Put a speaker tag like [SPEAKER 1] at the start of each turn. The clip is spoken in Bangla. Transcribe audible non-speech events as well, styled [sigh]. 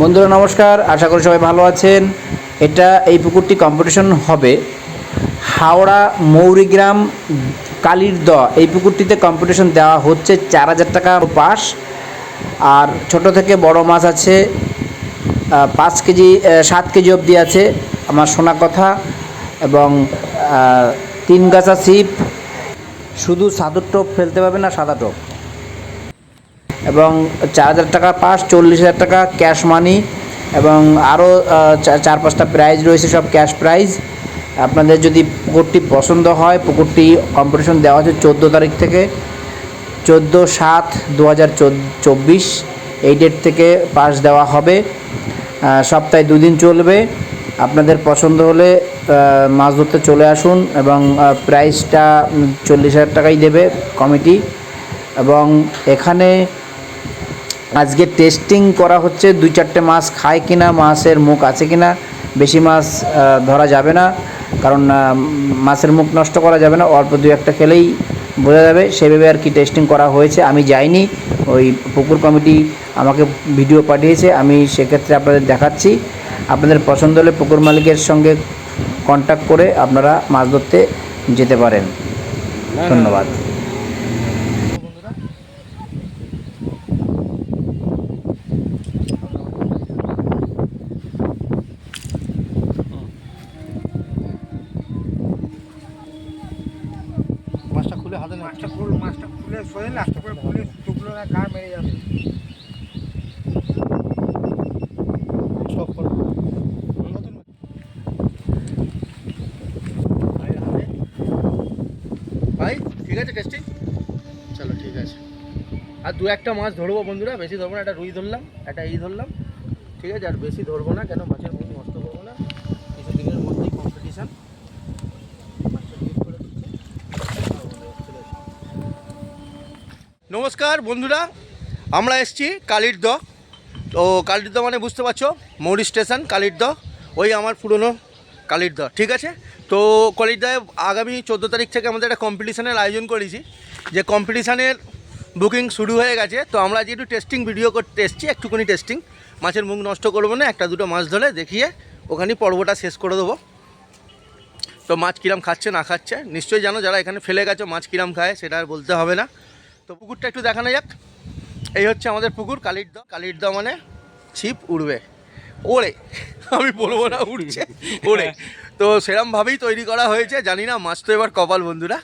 [SPEAKER 1] বন্ধুরা, নমস্কার। আশা করি সবাই ভালো আছেন। এটা এই পুকুরটি কম্পিটিশন হবে। হাওড়া মৌরিগ্রাম কালির দ এই পুকুরটিতে কম্পিটিশন দেওয়া হচ্ছে চার হাজার টাকা পাস। আর ছোট থেকে বড় মাছ আছে পাঁচ কেজি সাত কেজি অবধি আছে আমার শোনা কথা। এবং তিন গাছা ছিপ। শুধু সাদুর টোপ ফেলতে পারবে না সাদা টোপ। এবং চার হাজার টাকা পাস, চল্লিশ হাজার টাকা ক্যাশ মানি এবং আরও চার পাঁচটা প্রাইজ রয়েছে সব ক্যাশ প্রাইজ আপনাদের যদি পুকুরটি পছন্দ হয়, পুকুরটি কম্পিটিশন দেওয়া হচ্ছে চোদ্দ তারিখ থেকে। চোদ্দ সাত দু হাজার চব্বিশ, এই ডেট থেকে পাস দেওয়া হবে। সপ্তাহে দুদিন চলবে। আপনাদের পছন্দ হলে মাছ ধরতে চলে আসুন এবং প্রাইসটা চল্লিশ হাজার টাকাই দেবে কমিটি এবং এখানে আজকে টেস্টিং করা হচ্ছে দুই চারটে মাছ খায় কিনা মাছের মুখ আছে কিনা বেশি মাছ ধরা যাবে না কারণ মাছের মুখ নষ্ট করা যাবে না অল্প দু একটা খেলেই বোঝা যাবে সেভাবে আর কি টেস্টিং করা হয়েছে আমি যাইনি ওই পুকুর কমিটি আমাকে ভিডিও পাঠিয়েছে আমি সেক্ষেত্রে আপনাদের দেখাচ্ছি আপনাদের পছন্দ হলে পুকুর মালিকের সঙ্গে কন্ট্যাক্ট করে আপনারা মাছ ধরতে যেতে পারেন। ধন্যবাদ।
[SPEAKER 2] মাছটা খুলে হাতে না
[SPEAKER 3] মাছটা খুল মাছটা খুলে সরে লাস্ট করে খুলে টুকলো না গা মেরে যাবে।
[SPEAKER 2] সব করে। ভাই ঠিক আছে টেস্টিং? চলো ঠিক আছে। আর দু একটা মাছ ধরবো বন্ধুরা বেশি ধরবো না একটা রুই ধরলাম একটা এই ধরলাম। ঠিক আছে আর বেশি ধরবো না কেন মাছের মুখ নষ্ট করব না। কিছু দিনের মধ্যেই কম্পিটিশান নমস্কার বন্ধুরা, আমরা এসছি কালির দ তো কালির মানে বুঝতে পারছ, মৌরি স্টেশন কালির দ ওই আমার পুরনো কালির দ ঠিক আছে? তো কালির দায় আগামী চোদ্দ তারিখ থেকে আমাদের একটা কম্পিটিশানের আয়োজন করেছি। যে কম্পিটিশানের বুকিং শুরু হয়ে গেছে, তো আমরা যেহেতু টেস্টিং ভিডিও করতে এসেছি, একটুখানি টেস্টিং মাছের মুখ নষ্ট করব না, একটা দুটো মাছ ধরে দেখিয়ে ওখানে পর্বটা শেষ করে দেবো। তো মাছ কিরাম খাচ্ছে, না খাচ্ছে, নিশ্চয়ই জানো, যারা এখানে ফেলে গেছো, মাছ কিরাম খায়, সেটা আর বলতে হবে না। তো পুকুরটা একটু দেখানো যাক। এই হচ্ছে আমাদের পুকুর কালির দ কালির দ মানে ছিপ উড়বে। ওড়ে। [laughs] আমি বলব না উড়ছে ওড়ে। তো সেরমভাবেই তৈরি করা হয়েছে। জানি না মাছ তো এবার কপাল বন্ধুরা।